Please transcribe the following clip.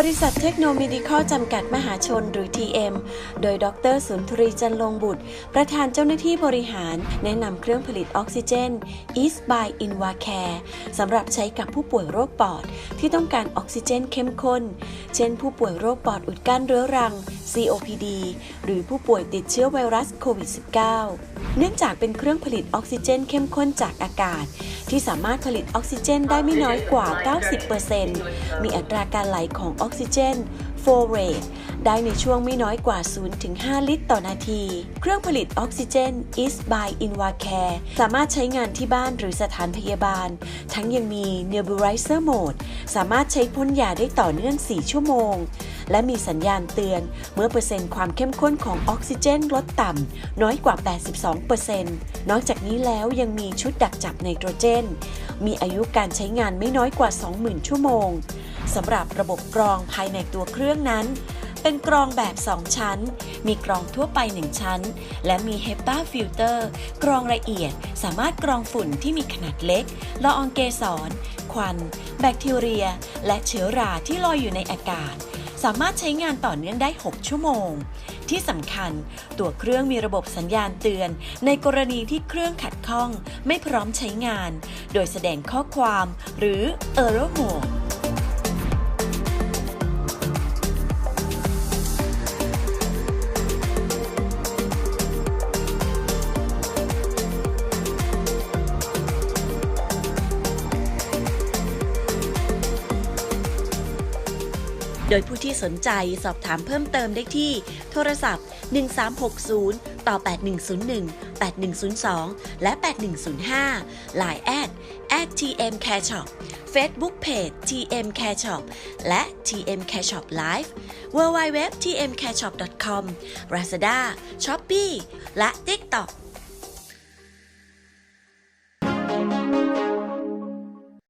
บริษัทเทคโนโลยีคอจำกัดมหาชนหรือ TM โดยดรสุนทรีจันลงบุตร ประธานเจ้าหน้าที่บริหาร แนะนำเครื่องผลิตออกซิเจน East by Invacare สำหรับใช้กับผู้ป่วยโรคปอด ที่ต้องการออกซิเจนเข้มข้น เช่นผู้ป่วยโรคปอดอุดกั้นเรื้อรัง COPD หรือผู้ป่วยติดเชื้อไวรัสโควิด -19 เนื่องจากเป็นเครื่องผลิตออกซิเจนเข้มข้นจากอากาศ ที่สามารถผลิตออกซิเจนได้ไม่น้อยกว่า 90%มีอัตราการไหลของออกซิเจน flow rate ได้ในช่วงไม่น้อยกว่า 0-5 ลิตรต่อนาที เครื่องผลิตออกซิเจน East by Invacare สามารถใช้งานที่บ้านหรือสถานพยาบาล ทั้งยังมี Nebulizer Mode สามารถใช้พ่นยาได้ต่อเนื่อง 4 ชั่วโมง และมีสัญญาณเตือน เมื่อเปอร์เซ็นต์ความเข้มข้นของออกซิเจนลดต่ำน้อยกว่า 82%นอกจากนี้แล้วยังมีชุดดักจับไนโตรเจน มีอายุการใช้งานไม่น้อยกว่า 20,000 ชั่วโมงสำหรับระบบกรองภายในตัวเครื่องนั้น เป็นกรองแบบ 2 ชั้น มีกรองทั่วไป 1 ชั้น และมี HEPA filter กรองละเอียดสามารถกรองฝุ่นที่มีขนาดเล็กละอองเกสร ควัน แบคทีเรีย และเชื้อราที่ลอยอยู่ในอากาศ สามารถใช้งานต่อเนื่องได้ 6 ชั่วโมง ที่สำคัญตัวเครื่องมีระบบสัญญาณเตือน ในกรณีที่เครื่องขัดข้อง ไม่พร้อมใช้งาน โดยแสดงข้อความหรือ error mode โดยผู้ที่สนใจสอบถามเพิ่มเติมได้ที่ โทรศัพท์ 1360 ต่อ 8101 8102 และ 8105 Line แอด at tm care shop Facebook Page tm care shop และ tm care shop live www tm care shop com Lazada Shopee และ TikTok